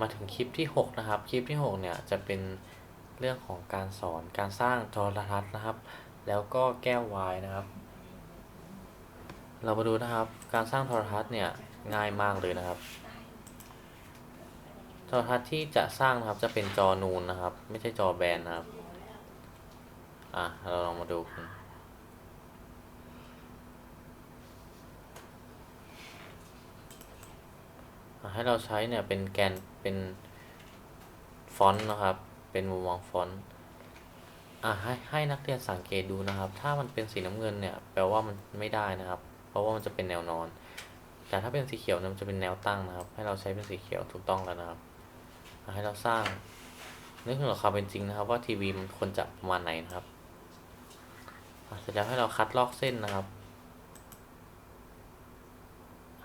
มาถึงคลิปที่ 6 นะครับ คลิปที่ 6 เนี่ยจะเป็นเรื่องของการสอนการสร้างโทรทัศน์นะครับ แล้วก็แก้ววายนะครับ เรามาดูนะครับ การสร้างโทรทัศน์เนี่ยง่ายมากเลยนะครับ โทรทัศน์ที่จะสร้างนะครับจะเป็นจอนูนนะครับ ไม่ใช่จอแบนนะครับ อะเราลองมาดูกันอะ ให้เราใช้เนี่ยเป็นแกนเป็นฟอนต์นะครับ เป็นมุมมองฟอนต์อะให้ให้นักเรียนสังเกตดูนะครับ ถ้ามันเป็นสีน้ำเงินเนี่ยแปลว่ามันไม่ได้นะครับ เพราะว่ามันจะเป็นแนวนอน แต่ถ้าเป็นสีเขียวเนี่ยมันจะเป็นแนวตั้งนะครับ ให้เราใช้เป็นสีเขียวถูกต้องแล้วนะครับให้เราสร้างนึกถึงความเป็นจริงนะครับ ว่าทีวีมันควรจะประมาณไหนนะครับอะเสร็จแล้วให้เราคัดลอกเส้นนะครับ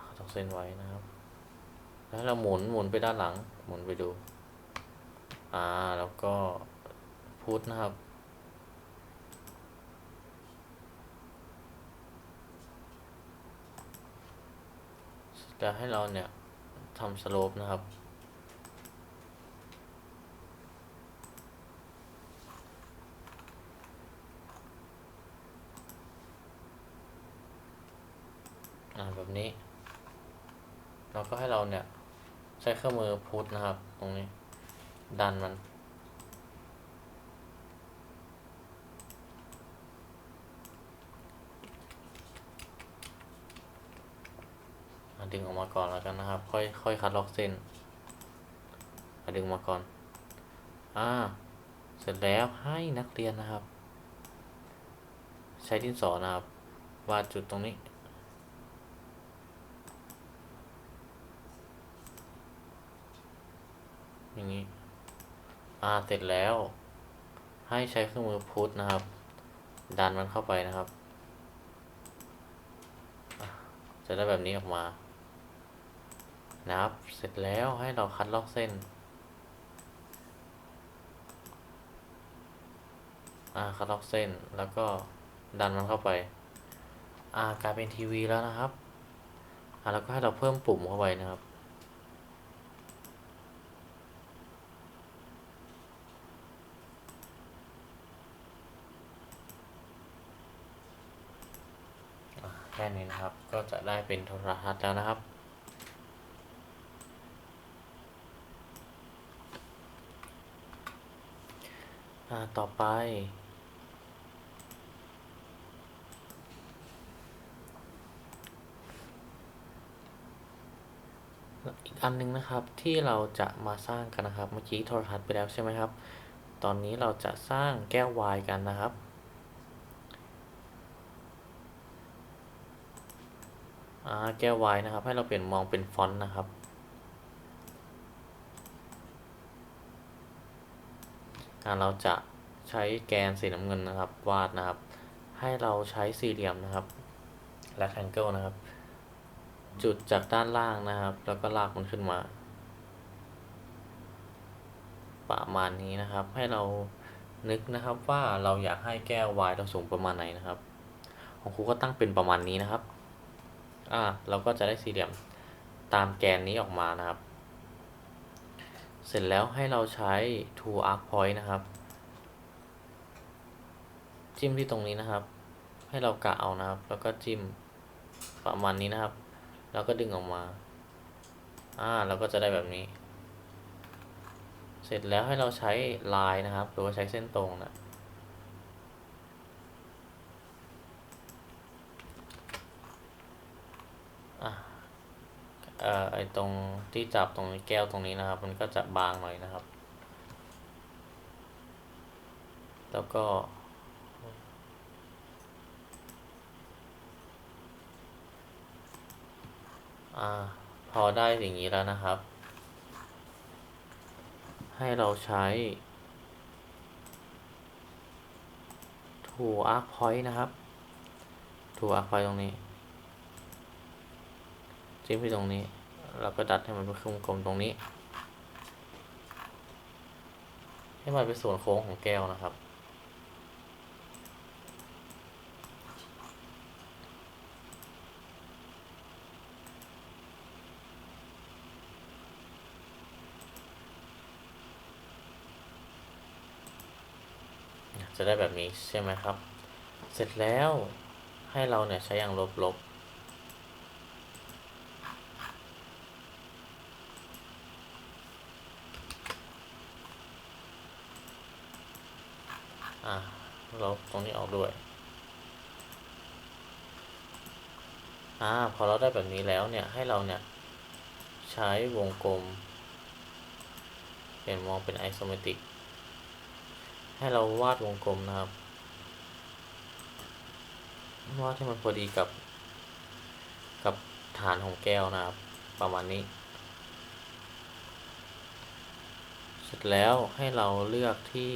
คัดลอกเส้นไว้นะครับ แล้วเราหมุนหมุนไปด้านหลัง หมุนไปดู อ่า แล้วก็พุทนะครับ จะให้เราเนี่ยทำสโลปนะครับอ่าแบบนี้แล้วก็ให้เราเนี่ย ช้เครื่องมือพุทนะครับ ตรงนี้ ดันมัน ดึงออกมาก่อนแล้วกันนะครับ ค่อยค่อยคัดล็อกเส้นดึงมาก่อน อ่า เสร็จแล้วให้นักเรียนนะครับ ใช้ดินสอนะครับ วาดจุดตรงนี้ อย่างนี้ อ่า เสร็จแล้ว ให้ใช้เครื่องมือพุทนะครับ ดันมันเข้าไปนะครับ จะได้แบบนี้ออกมา นะครับ เสร็จแล้วให้เราคัดลอกเส้น อ่า คัดลอกเส้น แล้วก็ดันมันเข้าไป อ่า กลายเป็นทีวีแล้วนะครับ อ่า แล้วก็ให้เราเพิ่มปุ่มเข้าไปนะครับ อะ แค่นี้นะครับ ก็จะได้เป็นโทรทัศน์แล้วนะครับ ต่อไป อีกอันหนึงนะครับที่เราจะมาสร้างกันนะครับ เมื่อกี้โทรทัศน์ไปแล้วใช่ไหมครับ ตอนนี้เราจะสร้างแก้ววายกันนะครับ อ่าแก้ววายนะครับ ให้เราเปลี่ยนมองเป็นฟอนต์นะครับ เราจะใช้แกนสีน้ำเงินนะครับ วาดนะครับ ให้เราใช้สี่เหลี่ยมนะครับ rectangle นะครับ จุดจากด้านล่างนะครับ แล้วก็ลากมันขึ้นมาประมาณนี้นะครับ ให้เรานึกนะครับว่าเราอยากให้แก้ววายเราสูงประมาณไหนนะครับ ของครูก็ตั้งเป็นประมาณนี้นะครับ อ่าเราก็จะได้สี่เหลี่ยมตามแกนนี้ออกมานะครับ เสร็จแล้วให้เราใช้ two arc point นะครับ จิ้มที่ตรงนี้นะครับ ให้เรากะเอานะครับ แล้วก็จิ้มประมาณนี้นะครับ แล้วก็ดึงออกมา อ่า เราก็จะได้แบบนี้ เสร็จแล้วให้เราใช้ลายนะครับ หรือว่าใช้เส้นตรงนะ อะเอ่อไอตรงที่จับตรงแก้วตรงนี้นะครับ มันก็จะบางหน่อยนะครับ แล้วก็อ่าพอได้อย่างนี้แล้วนะครับ ให้เราใช้ two arc point นะครับ two arc point ตรงนี้ จิ้มไปตรงนี้ เราก็ดัดให้มันเป็นวงกลมตรงนี้ ให้มันเป็นส่วนโค้งของแก้วนะครับ จะได้แบบนี้ใช่ไหมครับ เสร็จแล้วให้เราเนี่ยใช้อย่างลบๆ อะลบตรงนี้ออกด้วย อ่า พอเราได้แบบนี้แล้วเนี่ย ให้เราเนี่ย ใช้วงกลม เปลี่ยนมองเป็นไอโซเมตริก ให้เราวาดวงกลมนะครับ วาดให้มันพอดีกับ กับฐานของแก้วนะครับ ประมาณนี้ เสร็จแล้วให้เราเลือกที่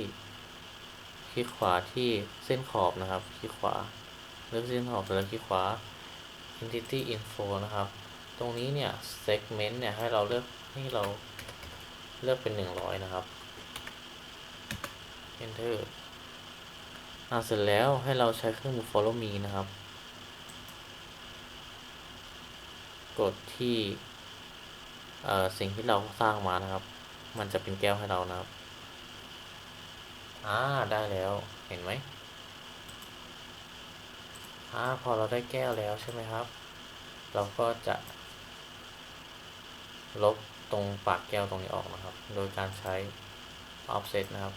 คลิกขวาที่เส้นขอบนะครับ คลิกขวา เลือกเส้นขอบเสร็จแล้วคลิกขวา entity info นะครับ ตรงนี้เนี่ย segment เนี่ยให้เราเลือกให้เราเลือกเป็น 100 นะครับ enter อ่าเสร็จแล้วให้เราใช้เครื่องมือ follow me นะครับ กดที่สิ่งที่เราสร้างมานะครับ มันจะเป็นแก้วให้เรานะครับ อ่าได้แล้วเห็นไหมอ่าพอเราได้แก้วแล้วใช่ไหมครับ เราก็จะ ลบตรงปากแก้วตรงนี้ออกนะครับ โดยการใช้ offset นะครับ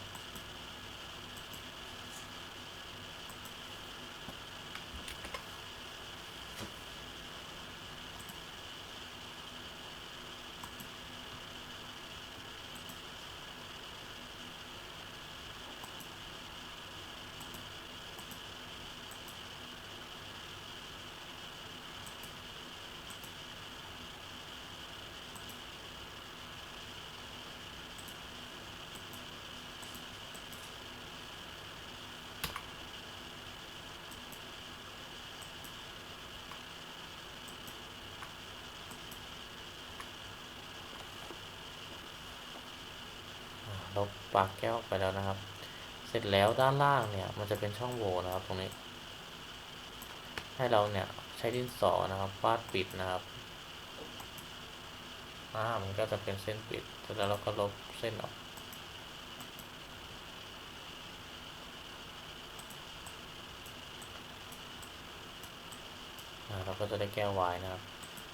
ลบปากแก้วออกไปแล้วนะครับ เสร็จแล้วด้านล่างเนี่ยมันจะเป็นช่องโหว่นะครับตรงนี้ ให้เราเนี่ยใช้ดินสอนะครับวาดปิดนะครับอ่ามันก็จะเป็นเส้นปิดเสร็จแล้วเราก็ลบเส้นออกเราก็จะได้แก้ววายนะครับ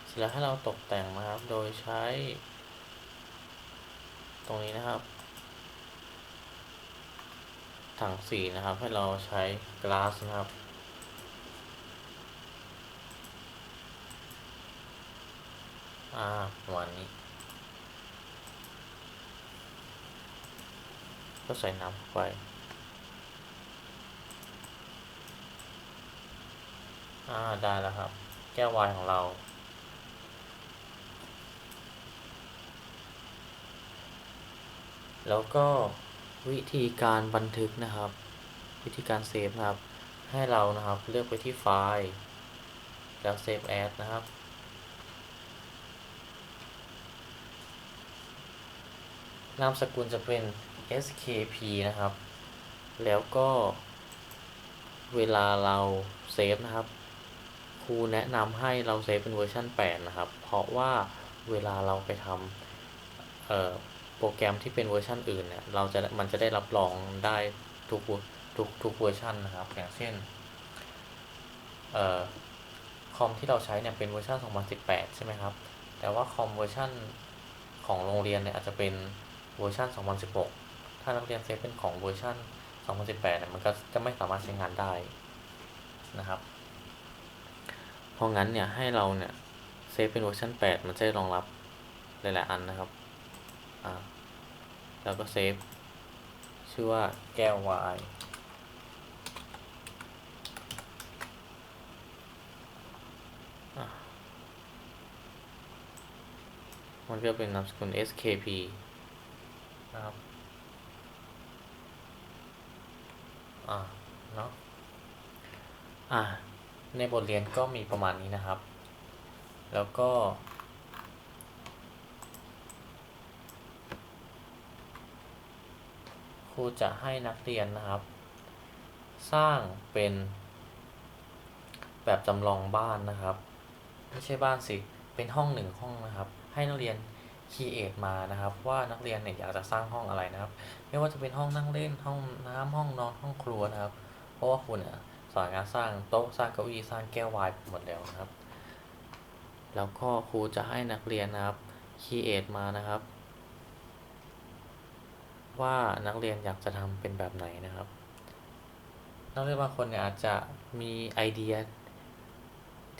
เสร็จแล้วให้เราตกแต่งนะครับ โดยใช้ ตรงนี้นะครับ ถังสีนะครับ ให้เราใช้ glass นะครับ อ่าประมาณนี้ ก็ใส่น้ำไปอ่าได้แล้วครับ แก้ววายของเราแล้วก็ วิธีการบันทึกนะครับ วิธีการเซฟนะครับ ให้เรานะครับเลือกไปที่ไฟล์แล้วเซฟแอดนะครับ นามสกุลจะเป็น skp นะครับ แล้วก็เวลาเราเซฟนะครับ ครูแนะนำให้เราเซฟเป็นเวอร์ชัน8 นะครับ เพราะว่าเวลาเราไปทำเอ่อ โปรแกรมที่เป็นเวอร์ชันอื่นเนี่ยเราจะมันจะได้รับรองได้ทุกทุกทุกเวอร์ชันนะครับ อย่างเช่นเอ่อคอมที่เราใช้เนี่ยเป็นเวอร์ชัน2018 ใช่ไหมครับ แต่ว่าคอมเวอร์ชันของโรงเรียนเนี่ยอาจจะเป็นเวอร์ชัน2016 ถ้านักเรียนเซฟเป็นของเวอร์ชัน2018เนี่ยมันก็จะไม่สามารถใช้งานได้นะครับ เพราะงั้นเนี่ยให้เราเนี่ยเซฟเป็นเวอร์ชัน8 มันจะรองรับหลายๆอันนะครับ อ่าแล้วก็เซฟ ชื่อว่าแก้ววายมันก็เป็นนามสกุล skp นะครับ อ่า เนาะ อ่า ในบทเรียนก็มีประมาณนี้นะครับ แล้วก็ ค รูจะให้นักเรียนนะครับ สร้างเป็นแบบจำลองบ้านนะครับ ไม่ใช่บ้านสิ เป็นห้องหนึ่งห้องนะครับ ให้นักเรียนคีเอทมานะครับ ว่านักเรียนเนี่ยอยากจะสร้างห้องอะไรนะครับ ไม่ว่าจะเป็นห้องนั่งเล่นห้องน้ำห้องนอนห้องครัวนะครับ เพราะว่าคุณเนี่ยสอนงานสร้างโต๊ะสร้างเก้าอี้สร้างแก้ววายหมดแล้วนะครับ แล้วก็ครูจะให้นักเรียนนะครับคีเอทมานะครับ ว่านักเรียนอยากจะทำเป็นแบบไหนนะครับ นักเรียนบางคนเนี่ยอาจจะมีไอเดีย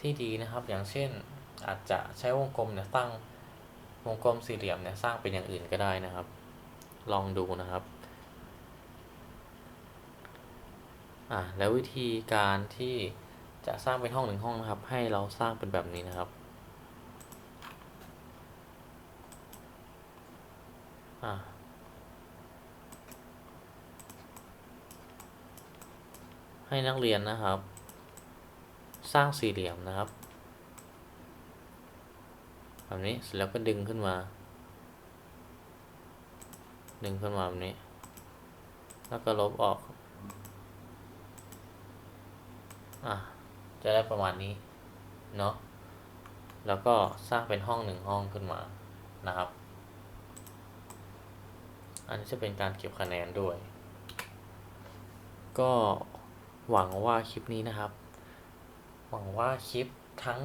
ที่ดีนะครับ อย่างเช่นอาจจะใช้วงกลมเนี่ยตั้งวงกลมสี่เหลี่ยมเนี่ยสร้างเป็นอย่างอื่นก็ได้นะครับ ลองดูนะครับอ่าแล้ววิธีการที่จะสร้างเป็นห้องหนึ่งห้องนะครับ ให้เราสร้างเป็นแบบนี้นะครับอ่า ให้นักเรียนนะครับ สร้างสี่เหลี่ยมนะครับแบบนี้เสร็จแล้วก็ดึงขึ้นมา ดึงขึ้นมาแบบนี้ แล้วก็ลบออก อะ จะได้ประมาณนี้ เนาะ แล้วก็สร้างเป็นห้องหนึ่งห้องขึ้นมานะครับ อันนี้จะเป็นการเก็บคะแนนด้วย ก็ หวังว่าคลิปนี้นะครับ หวังว่าคลิปทั้ง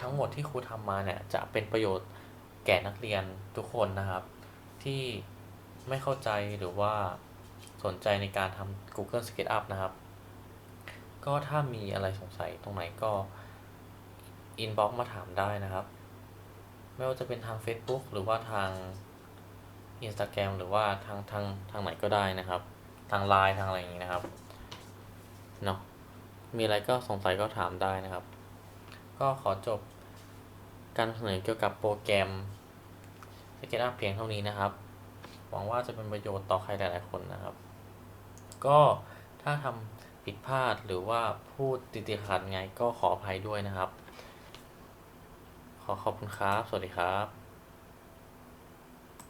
ทั้งหมดที่ครูทำมาเนี่ยจะเป็นประโยชน์แก่นักเรียนทุกคนนะครับ ที่ไม่เข้าใจหรือว่าสนใจในการทำ Google SketchUp นะครับ ก็ถ้ามีอะไรสงสัยตรงไหนก็ inbox มาถามได้นะครับ ไม่ว่าจะเป็นทาง Facebook หรือว่าทาง Instagram หรือว่าทางทางทางไหนก็ได้นะครับ ทาง Line ทางอะไรอย่างนี้นะครับ เนาะมีอะไรก็สงสัยก็ถามได้นะครับ ก็ขอจบการเสนอเกี่ยวกับโปรแกรม SketchUp เพียงเท่านี้นะครับ หวังว่าจะเป็นประโยชน์ต่อใครหลาย ๆ คนนะครับ ก็ถ้าทำผิดพลาดหรือว่าพูดติดขัดไงก็ขออภัยด้วยนะครับ ขอขอบคุณครับ สวัสดีครับ